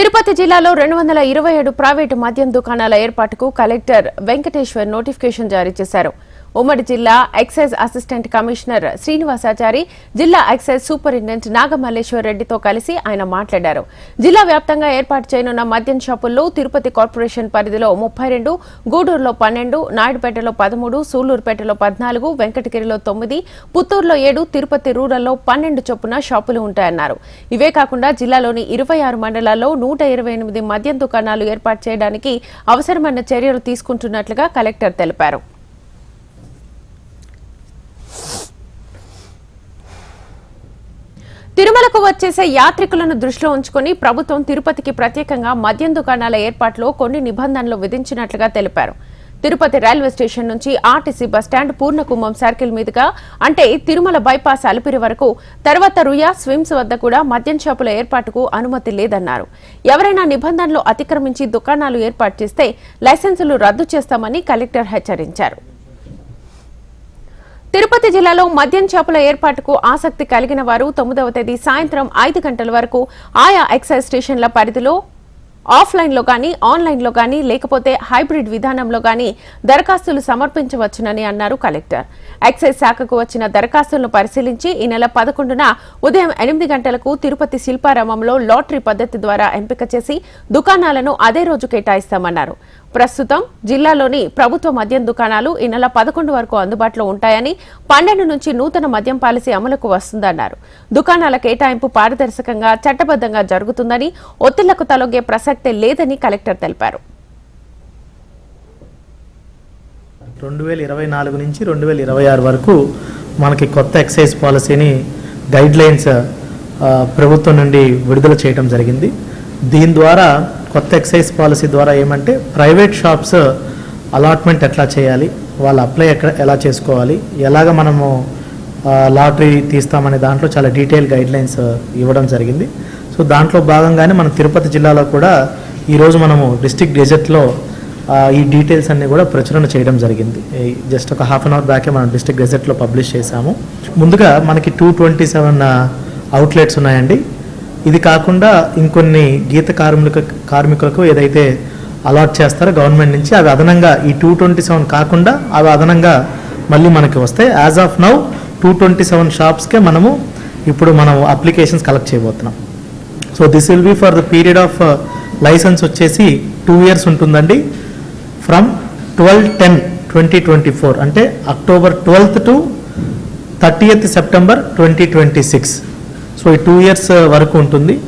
తిరుపతి జిల్లాలో రెండు వందల ఇరవై ఏడు ప్రైవేటు మద్యం దుకాణాల ఏర్పాటుకు కలెక్టర్ వెంకటేశ్వర్ నోటిఫికేషన్ జారీ చేశారు. ఉమ్మడి జిల్లా ఎక్సైజ్ అసిస్టెంట్ కమిషనర్ శ్రీనివాసాచారి జిల్లా ఎక్సైజ్ సూపరింటెండెంట్ నాగమల్లేశ్వర్ రెడ్డితో కలిసి ఆయన మాట్లాడారు. జిల్లా వ్యాప్తంగా ఏర్పాటు చేయనున్న మద్యం షాపుల్లో తిరుపతి కార్పొరేషన్ పరిధిలో ముప్పై రెండు గూడూరులో పన్నెండు నాయుడుపేటలో పదమూడు సూళ్ళూరుపేటలో పద్నాలుగు వెంకటగిరిలో తొమ్మిది పుత్తూరులో ఏడు తిరుపతి రూరల్లో పన్నెండు చొప్పున షాపులు ఉంటాయన్నారు. ఇవే కాకుండా జిల్లాలోని ఇరవై ఆరు మండలాల్లో నూట ఇరవై ఎనిమిది మద్యం దుకాణాలు ఏర్పాటు చేయడానికి అవసరమైన చర్యలు తీసుకుంటున్నట్లుగా కలెక్టర్ తెలిపారు. తిరుమలకు వచ్చేసే యాత్రికులను దృష్టిలో ఉంచుకుని ప్రభుత్వం తిరుపతికి ప్రత్యేకంగా మద్యం దుకాణాల ఏర్పాటులో కొన్ని నిబంధనలు విధించినట్లుగా తెలిపారు. తిరుపతి రైల్వే స్టేషన్ నుంచి RTC bus stand Purnakumbham circle మీదుగా అంటే తిరుమల బైపాస్ అలిపిరి వరకు తర్వాత రుయా స్విమ్స్ వద్ద కూడా మద్యం షాపుల ఏర్పాటుకు అనుమతి లేదన్నారు. ఎవరైనా నిబంధనలు అతిక్రమించి దుకాణాలు ఏర్పాటు చేస్తే లైసెన్సులు రద్దు చేస్తామని కలెక్టర్ హెచ్చరించారు. తిరుపతి జిల్లాలో మద్యం చేపల ఏర్పాటుకు ఆసక్తి కలిగిన వారు తొమ్మిదవ తేదీ సాయంత్రం ఐదు గంటల వరకు ఆయా ఎక్సైజ్ స్టేషన్ల పరిధిలో ఆఫ్లైన్లో కానీ ఆన్లైన్లో కానీ లేకపోతే హైబ్రిడ్ విధానంలో కానీ దరఖాస్తులు సమర్పించవచ్చునని అన్నారు కలెక్టర్. ఎక్సైజ్ శాఖకు వచ్చిన దరఖాస్తులను పరిశీలించి ఈ నెల పదకొండున ఉదయం ఎనిమిది గంటలకు తిరుపతి శిల్పారామంలో లాటరీ పద్ధతి ద్వారా ఎంపిక చేసి దుకాణాలను అదే రోజు కేటాయిస్తామన్నారు. ప్రస్తుతం జిల్లాలోని ప్రభుత్వ మద్యం దుకాణాలు ఈ నెల పదకొండు వరకు అందుబాటులో ఉంటాయని పన్నెండు నుంచి నూతన మద్యం పాలసీ అమలుకు వస్తుందన్నారు. దుకాణాల కేటాయింపు పారదర్శకంగా చట్టబద్ధంగా జరుగుతుందని ఒత్తిళ్ళకు తలొగ్గే ప్రసక్తే లేదని కలెక్టర్ తెలిపారు. రెండు వేల ఇరవై నాలుగు నుంచి రెండు వేల ఇరవై ఆరు వరకు మనకి కొత్త ఎక్సైజ్ పాలసీని గైడ్లైన్స్ ప్రభుత్వం నుండి విడుదల చేయడం జరిగింది. దీని ద్వారా కొత్త ఎక్సైజ్ పాలసీ ద్వారా ఏమంటే ప్రైవేట్ షాప్స్ అలాట్మెంట్ ఎట్లా చేయాలి వాళ్ళు అప్లై ఎక్కడ ఎలా చేసుకోవాలి ఎలాగ మనము లాటరీ తీస్తామనే దాంట్లో చాలా డీటెయిల్ గైడ్లైన్స్ ఇవ్వడం జరిగింది. సో దాంట్లో భాగంగానే మన తిరుపతి జిల్లాలో కూడా ఈరోజు మనము డిస్టిక్ గెజెట్లో ఈ డీటెయిల్స్ అన్నీ కూడా ప్రచురణ చేయడం జరిగింది. జస్ట్ ఒక హాఫ్ అన్ అవర్ బ్యాకే మనం డిస్ట్రిక్ట్ గెజెట్లో పబ్లిష్ చేశాము. ముందుగా మనకి టూ ట్వంటీ సెవెన్ అవుట్లెట్స్ ఉన్నాయండి. ఇది కాకుండా ఇంకొన్ని గీత కార్మిక కార్మికులకు ఏదైతే అలాట్ చేస్తారో గవర్నమెంట్ నుంచి అవి అదనంగా ఈ టూ ట్వంటీ సెవెన్ కాకుండా అవి అదనంగా మళ్ళీ మనకి వస్తాయి. As of now two twenty seven షాప్స్కే మనము ఇప్పుడు మనం అప్లికేషన్స్ కలెక్ట్ చేయబోతున్నాం. So this will be for the period of license వచ్చేసి టూ ఇయర్స్ ఉంటుందండి. From twelve ten twenty twenty four అంటే October twelfth to thirtieth September twenty twenty six. So ఈ two years uh, వరకు ఉంటుంది.